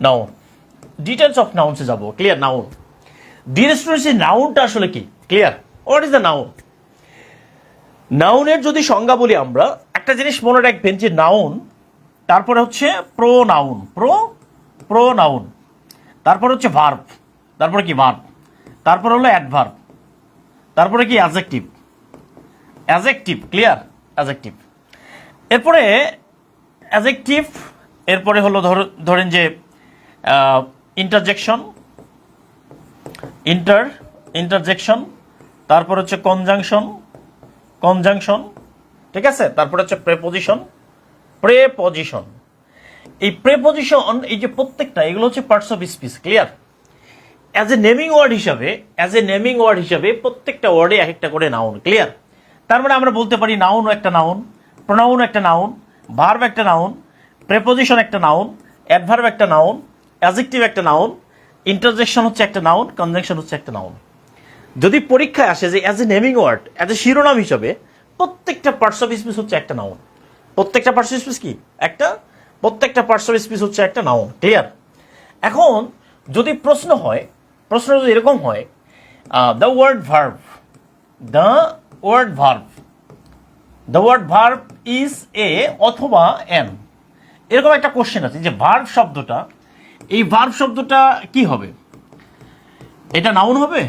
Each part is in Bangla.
নাউন ডিটেলস অফ নাউন্সে যাব ক্লিয়ার নাউন ডিয়ার স্টুডেন্টস এই নাউনটা আসলে কি? Clear what is the noun নাউনের যদি সংজ্ঞা বলি আমরা, একটা জিনিস মনে রাখবেন যে নাউন তারপরে হচ্ছে pronoun pro pronoun তারপর হচ্ছে ভার্ব তারপরে কি ভার্ব তারপর হলো অ্যাডভার্ব তারপরে কি অ্যাজেক্টিভ অ্যাজেক্টিভ ক্লিয়ার অ্যাজেক্টিভ এরপরে অ্যাজেক্টিভ এরপরে হলো ধর- ধরেন যে ইন্টারজেকশন ইন্টার ইন্টারজেকশন তারপর হচ্ছে কনজাংশন কনজাংশন ঠিক আছে? তারপর হচ্ছে প্রেপোজিশন প্রেপজিশন এই প্রেপজিশন এই যে প্রত্যেকটা, এগুলো হচ্ছে parts of speech clear as a naming word হিসাবে অ্যাজ এ নেমিং ওয়ার্ড হিসাবে প্রত্যেকটা ওয়ার্ডে এক একটা করে নাউন ক্লিয়ার তার মানে আমরা বলতে পারি নাউন একটা নাউন প্রোনাউন একটা নাউন ভার্ব একটা নাউন প্রেপোজিশন একটা নাউন অ্যাডভার্ব একটা নাউন অ্যাজেক্টিভ একটা নাউন ইন্টারজেকশন হচ্ছে একটা নাউন কনজেকশন হচ্ছে একটা নাউন যদি পরীক্ষায় আসে যে as a naming word as a শিরোনাম হিসাবে, প্রত্যেকটা পার্টস অফ স্পিচ হচ্ছে একটা নাউন প্রত্যেকটা পার্টস অফ স্পিচ কি? একটা, প্রত্যেকটা পার্টস অফ স্পিচ হচ্ছে একটা নাউন ক্লিয়ার এখন, যদি প্রশ্ন হয়, প্রশ্ন যদি এরকম হয় the word verb the word verb the word verb is a অথবা এন এরকম একটা কোশ্চেন আছে যে ভার্ভ শব্দটা এই ভার্ভ শব্দটা কি হবে? এটা নাউন হবে?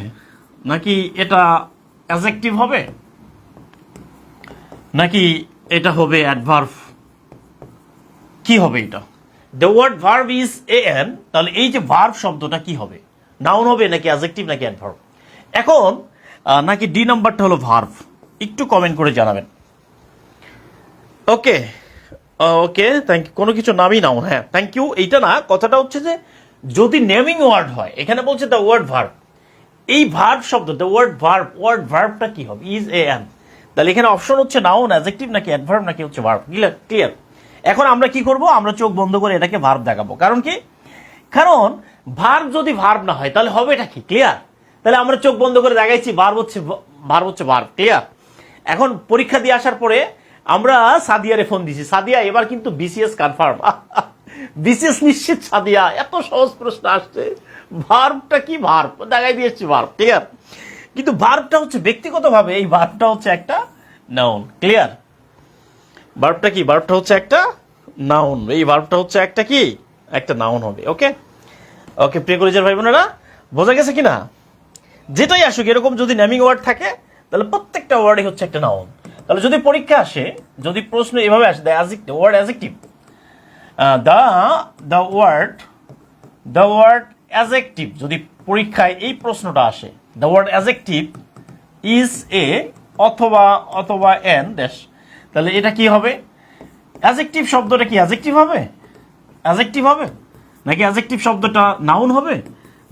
নাকি এটা অ্যাজেক্টিভ হবে? নাকি এটা হবে অ্যাডভার্ভ কি হবে এটা? The word verb is a an তাহলে এই যে ভার্ভ শব্দটা কি হবে? নাউন হবে নাকি অ্যাজেক্টিভ নাকি অ্যাডভার্ভ এখন নাকি ডি নাম্বারটা হলো ভার্ভ একটু কমেন্ট করে জানাবেন। ওকে ওকে থ্যাংক ইউ কোনো কিছু নামই নাউন হ্যাঁ থ্যাংক ইউ এইটা না, কথাটা হচ্ছে যে, যদি নেমিং ওয়ার্ড হয়, এখানে বলছে দ্য ওয়ার্ড ভার্ভ এই ভার্ব শব্দ দ্য ওয়ার্ড ভার্ব ওয়ার্ড ভার্বটা কি হবে? ইজ এ এন তাহলে এখানে অপশন হচ্ছে নাউন অ্যাজেক্টিভ নাকি অ্যাডভার্ব নাকি হচ্ছে ভার্ব ক্লিয়ার এখন আমরা কি করব? আমরা চোখ বন্ধ করে এটাকে ভার্ব দেখাবো। কারণ কি? কারণ ভার্ব যদি ভার্ব না হয়, তাহলে হবে এটা কি? ক্লিয়ার তাহলে আমরা চোখ বন্ধ করে দেখাইছি ভার্ব হচ্ছে ভার্ব হচ্ছে ভার্ব ক্লিয়ার এখন পরীক্ষা দিয়ে আসার পরে আমরা সাদিয়ারে ফোন দিছি। সাদিয়া, এবার কিন্তু বিসিএস কনফার্ম বিসিএস নিশ্চিত, সাদিয়া। এত সহজ প্রশ্ন আসছে। ভার্বটা কি ভার্ব দেখাই দিয়েছি ভার্ব ক্লিয়ার কিন্তু ভার্বটা হচ্ছে ব্যক্তিগতভাবে, এই ভার্বটা হচ্ছে একটা নাউন ক্লিয়ার ভার্বটা কি? ভার্বটা হচ্ছে একটা নাউন এই ভার্বটা হচ্ছে একটা কি? একটা নাউন হবে ওকে ওকে প্রিয় কলেজের ভাই বোনেরা, বোঝা গেছে কি না যেটাই আসুক, এরকম যদি নেমিং ওয়ার্ড থাকে, তাহলে প্রত্যেকটা ওয়ার্ডই হচ্ছে একটা নাউন তাহলে যদি পরীক্ষা আসে, যদি প্রশ্ন এভাবে আসে the adjective word adjective the the word the word adjective যদি পরীক্ষায় এই প্রশ্নটা আসে the word adjective is a অথবা অথবা এন ড্যাশ তাহলে এটা কি হবে? অ্যাজেক্টিভ শব্দটা কি অ্যাজেক্টিভ হবে? অ্যাজেক্টিভ হবে? নাকি অ্যাজেক্টিভ শব্দটা নাউন হবে?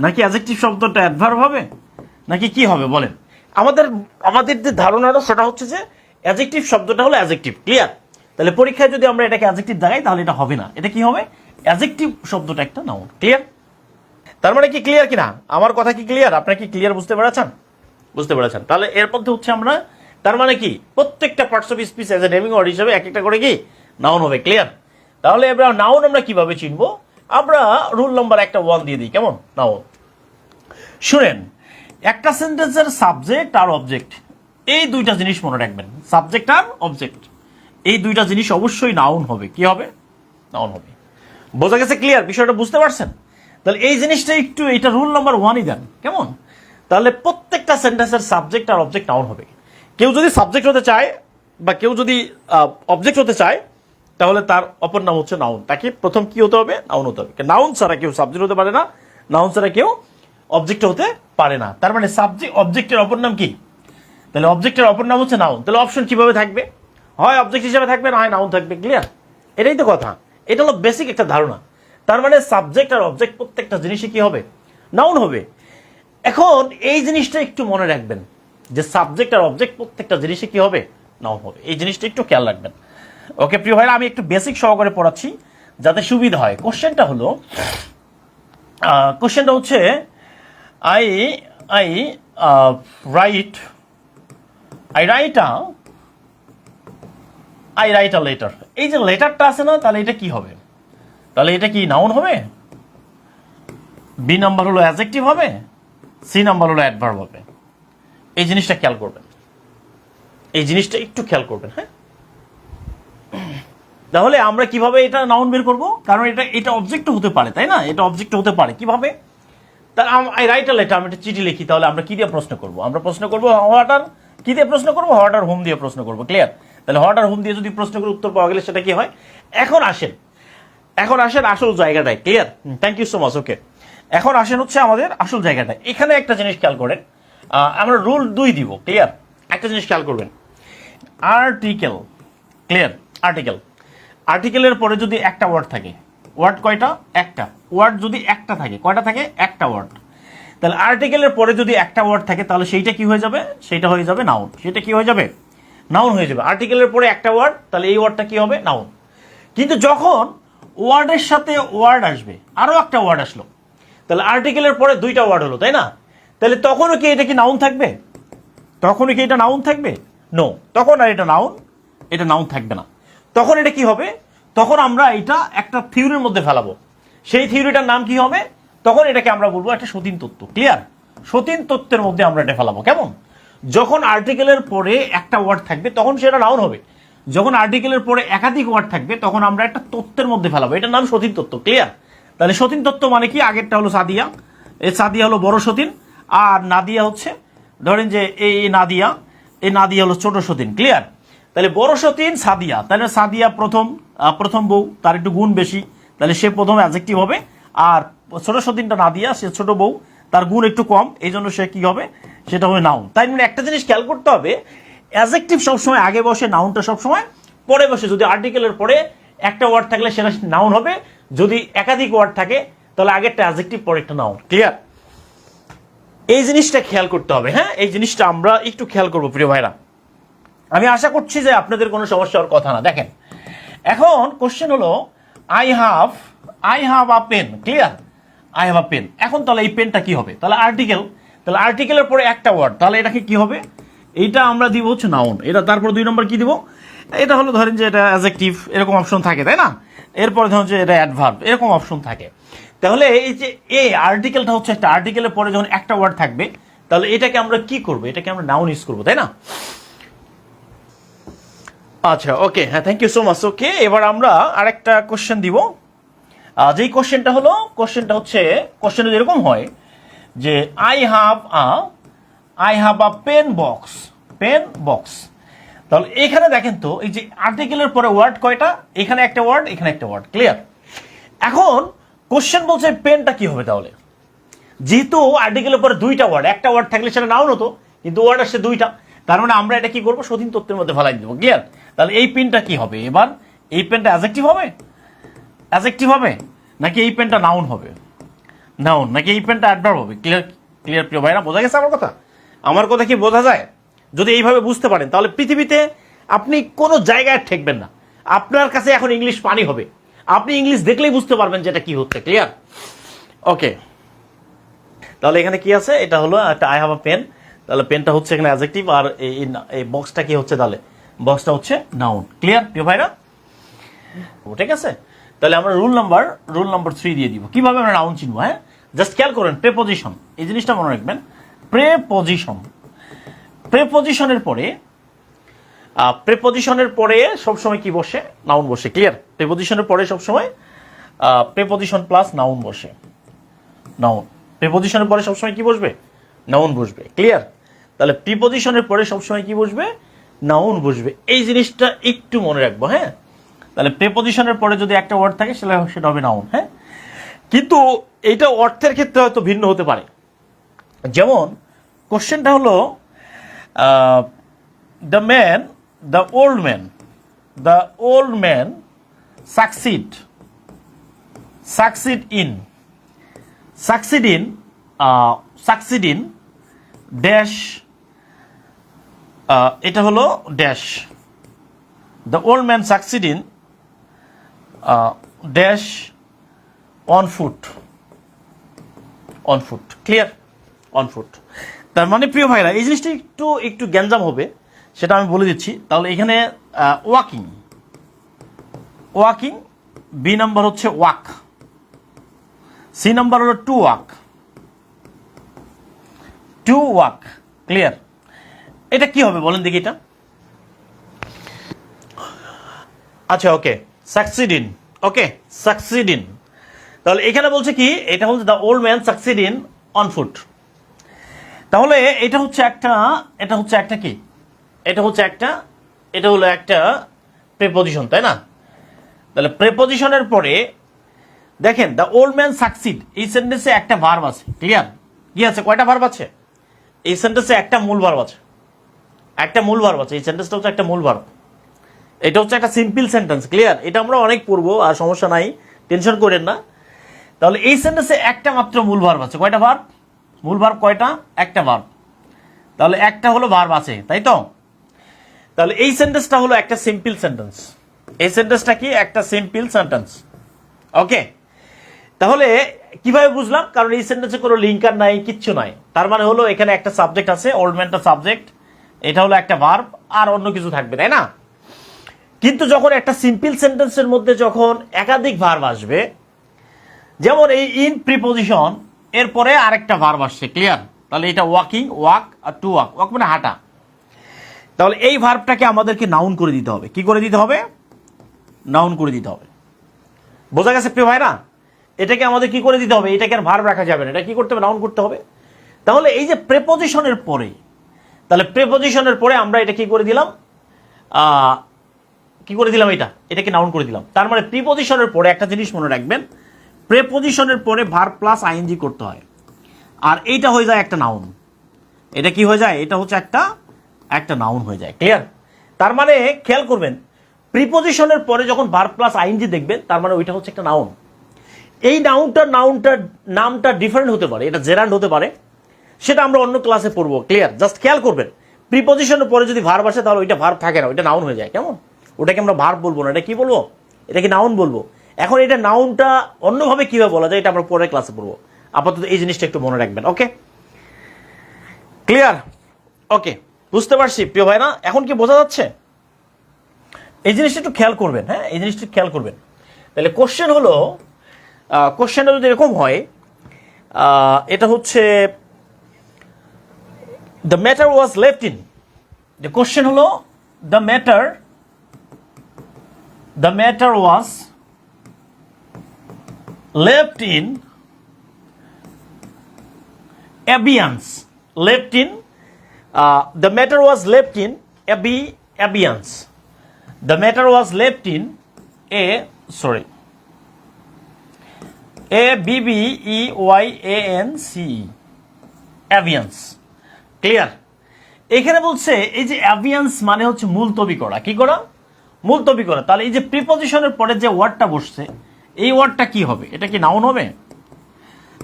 নাকি অ্যাজেক্টিভ শব্দটা অ্যাডভার্ব হবে? নাকি কি হবে? বলেন। আমাদের আমাদের যে ধারণাটা, সেটা হচ্ছে যে অ্যাজেক্টিভ শব্দটা হলো অ্যাজেক্টিভ ক্লিয়ার তাহলে পরীক্ষায় যদি আমরা এটাকে অ্যাজেক্টিভ দেখাই তাহলে এটা হবে না। এটা কি হবে? অ্যাজেক্টিভ শব্দটা একটা নাউন ক্লিয়ার তার মানে কি ক্লিয়ার কিনা? আমার কথা কি ক্লিয়ার আপনারা কি ক্লিয়ার বুঝতে পেরেছেন? বুঝতে পেরেছেন। তাহলে এর মধ্যে হচ্ছে আমরা, তার মানে কি? প্রত্যেকটা parts of speech as a naming word হিসাবে এক একটা করে কি? নাউন হবে ক্লিয়ার তাহলে এবার নাউন আমরা কীভাবে চিনবো? আমরা রুল নাম্বার একটা ওয়ান দিয়ে দিই, কেমন? নাউন শুনেন, একটা সেন্টেন্সের সাবজেক্ট আর অবজেক্ট এই দুইটা জিনিস মনে রাখবেন সাবজেক্ট আর অবজেক্ট এই দুইটা জিনিস অবশ্যই নাউন হবে। কি হবে? নাউন হবে। বোঝা গেছে ক্লিয়ার বিষয়টা বুঝতে পারছেন? তাহলে এই জিনিসটা একটু, এটা রুল নাম্বার ওয়ানই দেন। কেমন? তাহলে প্রত্যেকটা সেন্টেন্সের সাবজেক্ট আর অবজেক্ট নাউন হবে। কেউ যদি সাবজেক্ট হতে চায় বা কেউ যদি অবজেক্ট হতে চায়, তাহলে তার অপর নাম হচ্ছে নাউন তাকে প্রথম কি হতে হবে? নাউন হতে হবে। নাউন ছাড়া কেউ সাবজেক্ট হতে পারে না। নাউন ছাড়া কেউ অবজেক্ট হতে পারে না। তার মানে সাবজেক্ট অবজেক্টের অপর নাম কি? তাহলে অবজেক্টের অপর নাম হচ্ছে নাউন তাহলে অপশন কীভাবে থাকবে? হয় অবজেক্ট হিসেবে থাকবে না হয় নাউন থাকবে ক্লিয়ার এটাই তো কথা। এটা হলো বেসিক একটা ধারণা। তার মানে সাবজেক্ট আর অবজেক্ট প্রত্যেকটা জিনিসই কি হবে? নাউন হবে। এখন এই জিনিসটা একটু মনে রাখবেন, যে সাবজেক্ট আর অবজেক্ট প্রত্যেকটা জিনিসে কি হবে? নাউন হবে। এই জিনিসটা একটু খেয়াল রাখবেন। ওকে প্রিয় ভাইরা, আমি একটু বেসিক সহকারে পড়াচ্ছি, যাতে সুবিধা হয়। কোশ্চেনটা হলো কোশ্চেনটা হচ্ছে I I write I write a I write a letter এই যে লেটারটা আছে না, তাহলে এটা কি হবে? তাহলে এটা কি নাউন হবে? বি নাম্বার হলো অ্যাজেক্টিভ হবে সি নাম্বার হলো অ্যাডভার্ব হবে। এই জিনিসটা খেয়াল করবেন। এই জিনিসটা একটু খেয়াল করবেন হ্যাঁ? তাহলে আমরা কীভাবে এটা নাউন বের করব? কারণ এটা এটা অবজেক্ট হতে পারে, তাই না? এটা অবজেক্ট হতে পারে। কীভাবে? তার আই রাইট লেটার আমি একটা চিঠি লিখি, তাহলে আমরা কি দিয়ে প্রশ্ন করব? আমরা প্রশ্ন করব হোয়াটার কি দিয়ে প্রশ্ন করব? আর হোম দিয়ে প্রশ্ন করব। ক্লিয়ার তাহলে হট আর হোম দিয়ে যদি প্রশ্ন করে উত্তর পাওয়া গেলে সেটা কি হয়? এখন আসেন। এখন আসেন আসল জায়গাটায়। Clear thank you so much okay এখন আসেন হচ্ছে আমাদের আসল জায়গাটায়। এখানে একটা জিনিস খেয়াল করেন। আমরা রুল দুই দিব। ক্লিয়ার একটা জিনিস খেয়াল করবেন। আর্টিকেল ক্লিয়ার আর্টিকেল আর্টিকেলের পরে যদি একটা ওয়ার্ড থাকে ওয়ার্ড কয়টা? একটা। ওয়ার্ড যদি একটা থাকে কয়টা থাকে? একটা ওয়ার্ড তাহলে আর্টিকেলের পরে যদি একটা ওয়ার্ড থাকে, তাহলে সেইটা কি হয়ে যাবে? সেটা হয়ে যাবে নাউন সেটা কি হয়ে যাবে? নাউন হয়ে যাবে। আর্টিকেলের পরে একটা ওয়ার্ড তাহলে এই ওয়ার্ডটা কি হবে? নাউন কিন্তু যখন ওয়ার্ডের সাথে ওয়ার্ড আসবে আরও একটা ওয়ার্ড আসলো, তাহলে আর্টিকেলের পরে দুইটা ওয়ার্ড হলো, তাই না? তাহলে তখনও কি এটা কি নাউন থাকবে? তখনও কি এটা নাউন থাকবে? নো তখন আর এটা নাউন এটা নাউন থাকবে না। তখন এটা কি হবে? তখন আমরা এটা একটা থিওরির মধ্যে ফেলাবো। সেই থিওরিটার নাম কি হবে? তখন এটাকে আমরা বলব একটা সতীন তত্ত্ব। ক্লিয়ার সতীন তত্ত্বের মধ্যে আমরা এটা ফেলাবো। কেমন? যখন আর্টিকেলের পরে একটা ওয়ার্ড থাকবে, তখন সেটা নাউন হবে। যখন আর্টিকেলের পরে একাধিক ওয়ার্ড থাকবে, তখন আমরা একটা তত্ত্বের মধ্যে ফেলাবো। এটার নাম সতীন তত্ত্ব। ক্লিয়ার তাহলে সতীন তত্ত্ব মানে কি? আগেরটা হলো সাদিয়া। এই সাদিয়া হলো বড় সতীন। আর নাদিয়া হচ্ছে, ধরেন যে এই নাদিয়া এই নাদিয়া হলো ছোট সতীন। ক্লিয়ার তাহলে বড় সতীন সাদিয়া। তাহলে সাদিয়া প্রথম প্রথম বউ, তার একটু গুণ বেশি। তাহলে সে প্রথম অ্যাজেক্টিভ হবে। আর ছোট সতীনটা নাদিয়া সে ছোট বউ, তার গুণ একটু কম এই জন্য সে কি হবে? সেটা হবে নাউন তাই মানে একটা জিনিস খেয়াল করতে হবে অ্যাজেক্টিভ সবসময় আগে বসে নাউনটা সবসময়, পরে বসে। যদি আর্টিকেলের পরে একটা ওয়ার্ড থাকলে সেটা নাউন হবে, যদি একাধিক ওয়ার্ড থাকে, তাহলে আগেরটা অ্যাজেক্টিভ পরে একটা নাউন ক্লিয়ার এই জিনিসটা খেয়াল করতে হবে হ্যাঁ? এই জিনিসটা আমরা একটু খেয়াল করব, প্রিয় ভাইরা। আমি আশা করছি যে আপনাদের কোনো সমস্যা হওয়ার কথা না। দেখেন, এখন কোশ্চেন হলো I have I have a pen clear I have a pen এখন তাহলে এই পেনটা কি হবে? তাহলে আর্টিকেল তাহলে আর্টিকেলের পরে একটা ওয়ার্ড তাহলে এটাকে কি হবে? এইটা আমরা দিব হচ্ছে নাউন এটা তারপর দুই নম্বর কি দিব? এটা হলো ধরেন যে এটা অ্যাজেক্টিভ এরকম অপশন থাকে, তাই না? এরপরে ধরুন যে এটা অ্যাডভার্ব এরকম অপশন থাকে। তাহলে এই যে এ আর্টিকেলটা হচ্ছে একটা আর্টিকেলের পরে যখন একটা ওয়ার্ড থাকবে, তাহলে এটাকে আমরা কি করব? এটাকে আমরা নাউন ইউজ করব, তাই না? আচ্ছা ওকে হ্যাঁ thank you so much okay এবার আমরা আরেকটা কোশ্চেন দিব। যেই কোশ্চেনটা হলো, কোশ্চেনটা হচ্ছে, কোশ্চেনটা যেরকম হয় যে I have a I have a pen box pen box তাহলে এখানে দেখেন তো, এই যে আর্টিকেলের পরে ওয়ার্ড কয়টা? এখানে একটা ওয়ার্ড এখানে একটা ওয়ার্ড ক্লিয়ার এখন কোশ্চেন বলছে পেনটা কি হবে তাহলে? যেহেতু আর্টিকেলের পরে দুইটা ওয়ার্ড একটা ওয়ার্ড থাকলে সেটা নাউন হতো, কিন্তু ওয়ার্ড আসছে দুইটা। তার মানে আমরা এটা কি করব? সতীন তত্ত্বের মধ্যে ফেলাই দেবো। ক্লিয়ার তাহলে এই পেনটা কি হবে? এবার এই পেনটা অ্যাজেক্টিভ হবে? অ্যাজেক্টিভ হবে? নাকি এই পেনটা নাউন হবে? নাউন নাকি এই পেনটা অ্যাডভার্ব হবে? ক্লিয়ার ক্লিয়ার প্রিয় ভাইরা, বোঝা গেছে আমার কথা? আমার কথা কি বোঝা যায়? যদি এইভাবে বুঝতে পারেন, তাহলে পৃথিবীতে আপনি কোনো জায়গায় ঠেকবেন না। আপনার কাছে এখন ইংলিশ পানি হবে। আপনি ইংলিশ দেখলেই বুঝতে পারবেন যে এটা কি হচ্ছে ক্লিয়ার ওকে তাহলে এখানে কি আছে? এটা হলো একটা আই হ্যাভ আ পেন তাহলে পেনটা হচ্ছে এখানে অ্যাজেক্টিভ আর এই বক্সটা কি হচ্ছে তাহলে? বক্সটা হচ্ছে নাউন ক্লিয়ার প্রিয় ভাইরা? ঠিক আছে? তাহলে আমরা rule number rule number three দিয়ে দিব। কীভাবে আমরা নাউন চিনবো হ্যাঁ? জাস্ট খেয়াল করেন প্রেপোজিশন এই জিনিসটা মনে রাখবেন। প্রেপোজিশন প্রেপোজিশনের পরে প্রেপোজিশনের পরে সবসময় কি বসে? নাউন বসে ক্লিয়ার প্রেপোজিশনের পরে সবসময় প্রেপোজিশন প্লাস নাউন বসে। নাউন প্রিপোজিশনের পরে সবসময় কি বসবে? নাউন বসবে ক্লিয়ার তাহলে প্রিপোজিশনের পরে সবসময় কি বসবে? নাউন বসবে। এই জিনিসটা একটু মনে রাখব হ্যাঁ? তাহলে প্রিপোজিশনের পরে যদি একটা ওয়ার্ড থাকে, সেটা সেটা হবে নাউন হ্যাঁ? কিন্তু এটা অর্থের ক্ষেত্রে হয়তো ভিন্ন হতে পারে। যেমন কোশ্চেনটা হলো the man the old man the old man succeed succeed in succeed in succeed in dash এটা হলো dash the old man succeed in dash on foot on foot clear on foot তার মানে প্রিয় ভাইরা, এই জিনিসটা একটু একটু গ্যাঞ্জাম হবে, সেটা আমি বলে দিচ্ছি। তাহলে এখানে ওয়াকিং ওয়াকিং বি নাম্বার হচ্ছে ওয়াক সি নাম্বার হলো to walk to walk clear এটা কি হবে? বলেন দেখি এটা। আচ্ছা okay succeed in okay succeed in তাহলে এখানে বলছে কি, এটা হচ্ছে the old man succeed in on foot তাহলে এটা হচ্ছে একটা, এটা হচ্ছে একটা কি? এটা হচ্ছে একটা, এটা হলো একটা প্রেপোজিশন তাই না? তাহলে প্রেপোজিশনের পরে দেখেন দ্য ওল্ড ম্যান সাকসিড এই সেন্টেন্সে একটা ভার্ব আছে ক্লিয়ার কি আছে? কয়টা ভার্ব আছে? এই সেন্টেন্সে একটা মূল ভার্ব আছে। একটা মূল ভার্ব আছে, এই সেন্টেন্সটা হচ্ছে একটা মূল ভার্ব এটা হচ্ছে একটা সিম্পল সেন্টেন্স ক্লিয়ার এটা আমরা অনেক পড়ব, আর সমস্যা নাই টেনশন করেন না। তাহলে এই সেন্টেন্সে একটা মাত্র মূল ভার্ব আছে। কয়টা ভার্ব মূল ভার্ব কয়টা? একটা ভার্ব তাহলে একটা হলো ভার্ব আছে, তাই তো? তাহলে এই সেন্টেন্সটা হলো একটা সিম্পল সেন্টেন্স এই সেন্টেন্সটা কি? একটা সিম্পল সেন্টেন্স ওকে তাহলে কীভাবে বুঝলাম? কারণ এই সেন্টেন্সে কোনো লিঙ্কার নাই, কিচ্ছু নাই। তার মানে হলো এখানে একটা সাবজেক্ট আছে ওল্ড ম্যানটা সাবজেক্ট এটা হলো একটা ভার্ব আর অন্য কিছু থাকবে, তাই না? কিন্তু যখন একটা সিম্পল সেন্টেন্সের মধ্যে যখন একাধিক ভার্ব আসবে, যেমন এই ইন প্রিপোজিশন এরপরে আরেকটা ভার্ব আসছে ক্লিয়ার তাহলে এটা ওয়াকিং ওয়াক আর টু ওয়াক ওয়াক মানে হাঁটা। তাহলে এই ভার্বটাকে আমাদেরকে নাউন করে দিতে হবে। কি করে দিতে হবে? নাউন করে দিতে হবে। বোঝা গেছে প্রিয় ভাইরা? এটাকে আমাদের কি করে দিতে হবে? এটাকে আর ভার্ব রাখা যাবে না। এটা কি করতে হবে? নাউন করতে হবে। তাহলে এই যে প্রেপোজিশনের পরে, তাহলে প্রেপোজিশনের পরে আমরা এটা কি করে দিলাম? কি করে দিলাম এটা এটাকে নাউন করে দিলাম। তার মানে প্রিপোজিশনের পরে একটা জিনিস মনে রাখবেন প্রেপোজিশনের পরে ভার প্লাস আইএনজি করতে হয়। আর এইটা হয়ে যায় একটা নাউন এটা কি হয়ে যায়? এটা হচ্ছে একটা একটা নাউন হয়ে যায়। ক্লিয়ার তার মানে খেয়াল করবেন প্রিপোজিশনের পরে যখন ভার প্লাস আইএনজি দেখবেন, তার মানে ওইটা হচ্ছে একটা নাউন এই নাউনটা নাউনটার নামটা ডিফারেন্ট হতে পারে, এটা জেরান্ড হতে পারে, সেটা আমরা অন্য ক্লাসে পড়ব। ক্লিয়ার জাস্ট খেয়াল করবেন প্রিপোজিশনের পরে যদি ভার আসে, তাহলে ওইটা ভার থাকে না, ওইটা নাউন হয়ে যায়। কেমন? ওটাকে আমরা ভার্ব বলব না, এটা কি বলব? এটাকে নাউন বলব। এখন এটা নাউনটা অন্যভাবে কীভাবে বলা যায়, এটা আমরা পরের ক্লাসে পড়ব। আপাতত এই জিনিসটা একটু মনে রাখবেন ওকে ক্লিয়ার ওকে বুঝতে পারছি, প্রিয় ভাই না এখন কি বোঝা যাচ্ছে? এই জিনিসটা একটু খেয়াল করবেন হ্যাঁ? এই জিনিসটা খেয়াল করবেন। তাহলে কোশ্চেন হলো কোশ্চেনটা যদি এরকম হয় এটা হচ্ছে the matter was left in the question হলো the matter the matter was left in abeyance left in uh, the matter was left in abe abeyance the matter was left in a sorry a b b e y a n c e abeyance clear এখানে বলছে এই যে অ্যাভিয়ান্স মানে হচ্ছে মুলতবি করা কি করা মুলতবি করা। তাহলে এই যে প্রিপোজিশনের পরে যে ওয়ার্ডটা বসছে, এই ওয়ার্ডটা কি হবে? এটা কি নাউন হবে?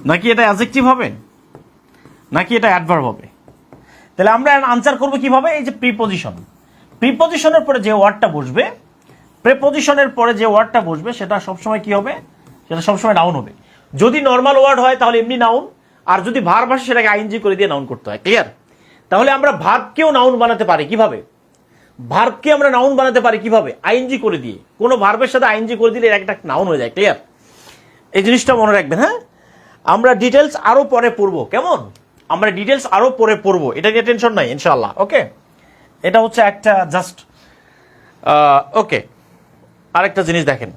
নাকি এটা অ্যাজেক্টিভ হবে? নাকি এটা অ্যাডভার্ব হবে? তাহলে আমরা আনসার করব কীভাবে? এই যে প্রিপোজিশন প্রিপোজিশনের পরে যে ওয়ার্ডটা বসবে প্রেপোজিশনের পরে যে ওয়ার্ডটা বসবে, সেটা সবসময় কি হবে? সেটা সবসময় নাউন হবে। যদি নর্মাল ওয়ার্ড হয়, তাহলে এমনি নাউন আর যদি ভার্ব আসে, সেটাকে আইনজি করে দিয়ে নাউন করতে হয়। ক্লিয়ার তাহলে আমরা ভার্বকেও নাউন বানাতে পারি। কীভাবে? ভার্বকে আমরা নাউন বানাতে পারি কীভাবে? আইনজি করে দিয়ে। কোনো ভার্বের সাথে আইনজি করে দিলে একটা নাউন হয়ে যায় ক্লিয়ার এই জিনিসটা মনে রাখবেন হ্যাঁ? আমরা ডিটেলস আরও পরে পড়ব, কেমন? আমরা ডিটেলস আরও পরে পড়ব, এটা নিয়ে টেনশন নাই ইনশাল্লাহ ওকে এটা হচ্ছে একটা জাস্ট ওকে আরেকটা জিনিস দেখেন।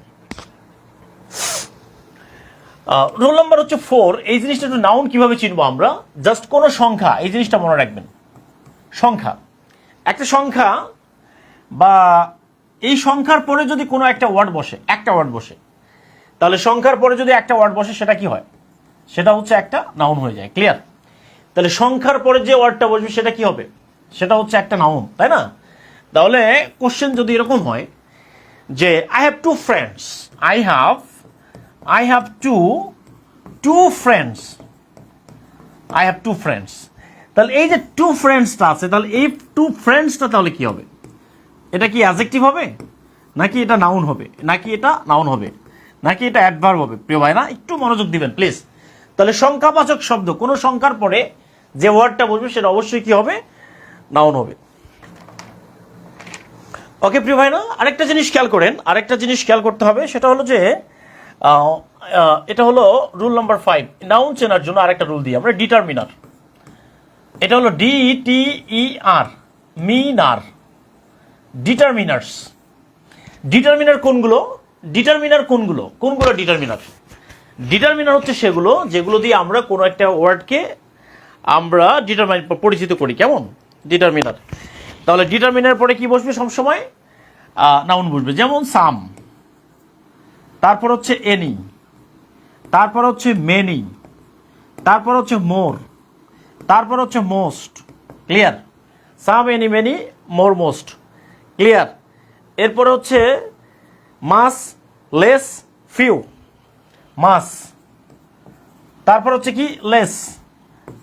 রোল নাম্বার হচ্ছে ফোর এই জিনিসটা একটু নাউন কীভাবে চিনবো আমরা? জাস্ট কোন সংখ্যা, এই জিনিসটা মনে রাখবেন। সংখ্যা। একটা সংখ্যা বা এই সংখ্যার পরে যদি কোনো একটা ওয়ার্ড বসে, একটা ওয়ার্ড বসে, তাহলে সংখ্যার পরে যদি একটা ওয়ার্ড বসে, সেটা কি হয়? সেটা হচ্ছে একটা নাউন হয়ে যায় ক্লিয়ার তাহলে সংখ্যার পরে যে ওয়ার্ডটা বসবে, সেটা কি হবে? সেটা হচ্ছে একটা নাউন তাই না? তাহলে কোশ্চেন যদি এরকম হয় যে I have two friends I have I have two two friends I have two friends তাহলে এই যে টু ফ্রেন্ডসটা আছে, তাহলে এই টু ফ্রেন্ডসটা তাহলে কি হবে? এটা কি অ্যাজেক্টিভ হবে? নাকি এটা নাউন হবে? নাকি এটা নাউন হবে? নাকি এটা অ্যাডভার্ব হবে? প্রিয় ভাই না একটু মনোযোগ দিবেন প্লিজ তাহলে সংখ্যাবাচক শব্দ, কোনো সংখ্যার পরে যে ওয়ার্ডটা বসবে সেটা অবশ্যই কি হবে? নাউন হবে। ওকে প্রিয় ভাই না আরেকটা জিনিস খেয়াল করেন, আরেকটা জিনিস খেয়াল করতে হবে, সেটা হলো যে এটা হলো রুল নাম্বার ফাইভ নাউন চেনার জন্য আরেকটা রুল দিই আমরা ডিটারমিনার এটা হলো D T E R miner determiners determiner কোনগুলো? ডিটারমিনার কোনগুলো? কোনগুলো ডিটারমিনার ডিটারমিনার হচ্ছে সেগুলো যেগুলো দিয়ে আমরা কোনো একটা ওয়ার্ডকে আমরা ডিটারমাইন পরিচিত করি। কেমন? ডিটারমিনার তাহলে ডিটারমিনার পরে কি বসবে সবসময়? নাউন বসবে। যেমন সাম তারপর হচ্ছে এনি তারপর হচ্ছে মেনি তারপর হচ্ছে মোর তারপর হচ্ছে most clear some any many more most clear. এরপরে হচ্ছে মাস, লেস, ফিউ। মাস। তারপর হচ্ছে কি? লেস।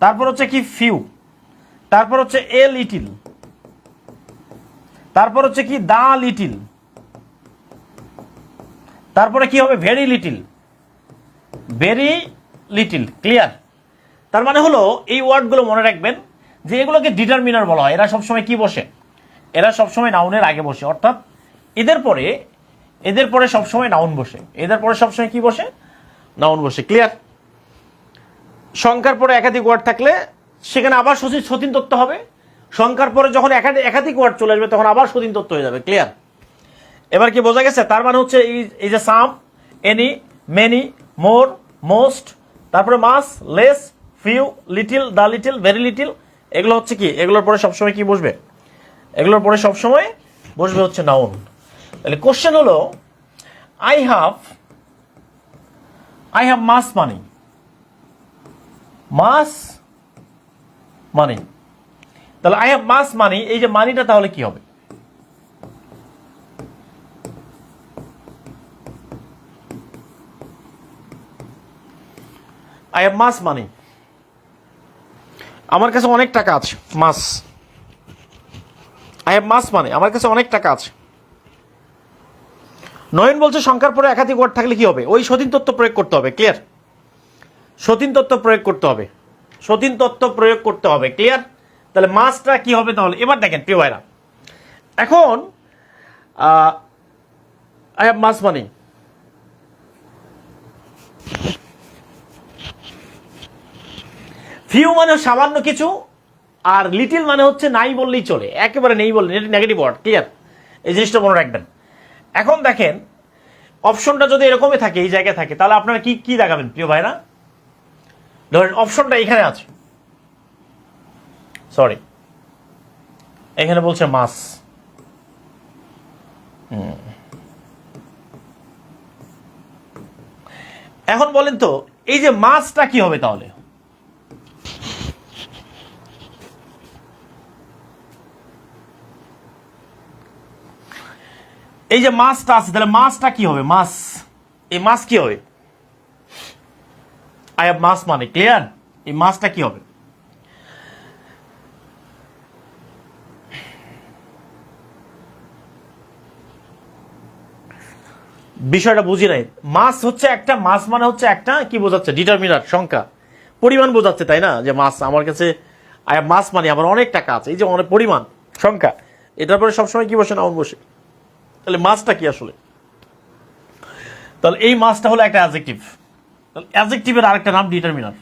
তারপর হচ্ছে কি? ফিউ। তারপর হচ্ছে এ লিটিল। তারপর হচ্ছে কি? The little. তারপরে কি হবে? Very little. Very little. Clear. তার মানে হলো এই ওয়ার্ডগুলো মনে রাখবেন যে এগুলোকে ডিটারমিনার বলা হয়। এরা সবসময় কি বসে? এরা সবসময় নাউনের আগে বসে, অর্থাৎ এদের পরে এদের পরে সবসময় নাউন বসে। এদের পরে সবসময় কি বসে? নাউন বসে ক্লিয়ার সংখ্যার পরে একাধিক ওয়ার্ড থাকলে, সেখানে আবার সচিন, সতীন তত্ত্ব হবে। সংখ্যার পরে যখন একাধিক ওয়ার্ড চলে আসবে, তখন আবার সতীন তত্ত্ব হয়ে যাবে ক্লিয়ার এবার কি বোঝা গেছে? তার মানে হচ্ছে এই যে some any many more most তারপরে much less few little the little very little এগুলো হচ্ছে কি? এগুলোর পরে সবসময় কি বসবে? এগুলোর পরে সবসময় বসবে হচ্ছে নাউন তাহলে কোশ্চেন হলো I have I have much money much money তাহলে আই হ্যাভ মাস মানি এই যে মানিটা তাহলে কি হবে? আই হ্যাভ মাস মানি আমার কাছে অনেক টাকা আছে মাস আই হ্যাভ মাস মানে আমার কাছে অনেক টাকা আছে। নয়ন বলছে, সংখ্যার পরে একাধিক ওয়ার্ড থাকলে কি হবে? ওই সতীন তত্ত্ব প্রয়োগ করতে হবে। ক্লিয়ার সতীন তত্ত্ব প্রয়োগ করতে হবে। সতীন তত্ত্ব প্রয়োগ করতে হবে। ক্লিয়ার তাহলে মাসটা কি হবে তাহলে? এবার দেখেন, প্রিয় ভাইরা। এখন I have much money few মানে সামান্য কিছু আর লিটিল মানে হচ্ছে নাই বললেই চলে। একেবারে নেই বললে নেগেটিভ ওয়ার্ড ক্লিয়ার এই জিনিসটা মনে রাখবেন। এখন দেখেন অপশনটা যদি এরকমই থাকে, এই জায়গায় থাকে, তাহলে আপনারা কি কি দেখাবেন, প্রিয় ভাইরা? ধরেন অপশনটা এখানে আছে। সরি এখানে বলছে মাস। এখন বলেন তো, এই যে মাছটা কি হবে তাহলে? এই যে মাছটা আছে, তাহলে মাছটা কি হবে? মাছ। এই মাছ কি হবে? আই হ্যাভ মাছ মানে ক্লিয়ার এই মাছটা কি হবে? বিষয়টা বুঝি নাই। মাছ হচ্ছে একটা, মাছ মানে হচ্ছে একটা, কি বোঝাচ্ছে? ডিটারমিনার সংখ্যা। পরিমাণ বোঝাচ্ছে, তাই না? যে মাছ, আমার কাছে মাছ মানে আমার অনেক টাকা আছে। এই যে অনেক পরিমাণ, সংখ্যা। এটার পরে সবসময় কি বসে, না আমার বসে? তাহলে মাছটা কি আসলে? তাহলে এই মাছটা হলো একটা অ্যাজেক্টিভ তাহলে অ্যাজেক্টিভের আরেকটা নাম ডিটারমিনার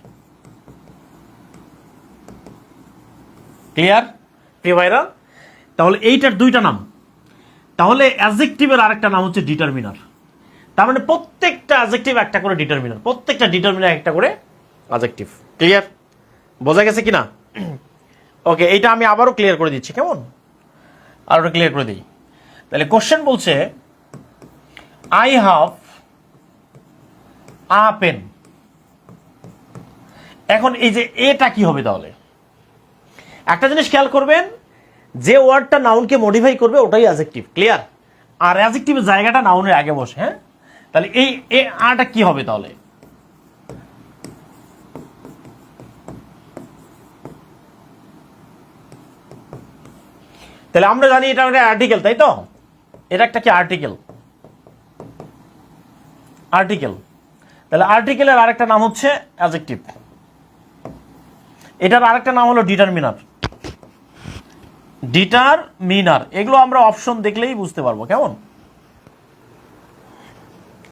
ক্লিয়ার প্রিয় ভাইরা? তাহলে এইটার দুইটা নাম। তাহলে অ্যাজেক্টিভের আরেকটা নাম হচ্ছে ডিটারমিনার তার মানে প্রত্যেকটা অ্যাজেক্টিভ একটা করে ডিটারমিনার প্রত্যেকটা ডিটারমিনার একটা করে অ্যাজেক্টিভ ক্লিয়ার বোঝা গেছে কিনা? ওকে এইটা আমি আবারও ক্লিয়ার করে দিচ্ছি, কেমন? আরও ক্লিয়ার করে দিই। তাহলে কোশ্চেন বলছে আই হ্যাভ আ পেন এখন এই যে এটা কি হবে তাহলে? একটা জিনিস খেয়াল করবেন, যে ওয়ার্ডটা নাউনকে মডিফাই করবে, ওটাই অ্যাজেক্টিভ ক্লিয়ার আর অ্যাজেক্টিভের জায়গাটা নাউনের আগে বসে হ্যাঁ? তাহলে এই এ আটা কি হবে তাহলে? তাহলে আমরা জানি এটা একটা আর্টিকেল তাই তো? এটা একটা কি আর্টিকেল আর্টিকেল তাহলে আর্টিকেলের আরেকটা নাম হচ্ছে অ্যাজেকটিভ এটার আরেকটা নাম হলো ডিটারমিনার ডিটারমিনার এগুলো আমরা অপশন দেখলেই বুঝতে পারব, কেমন?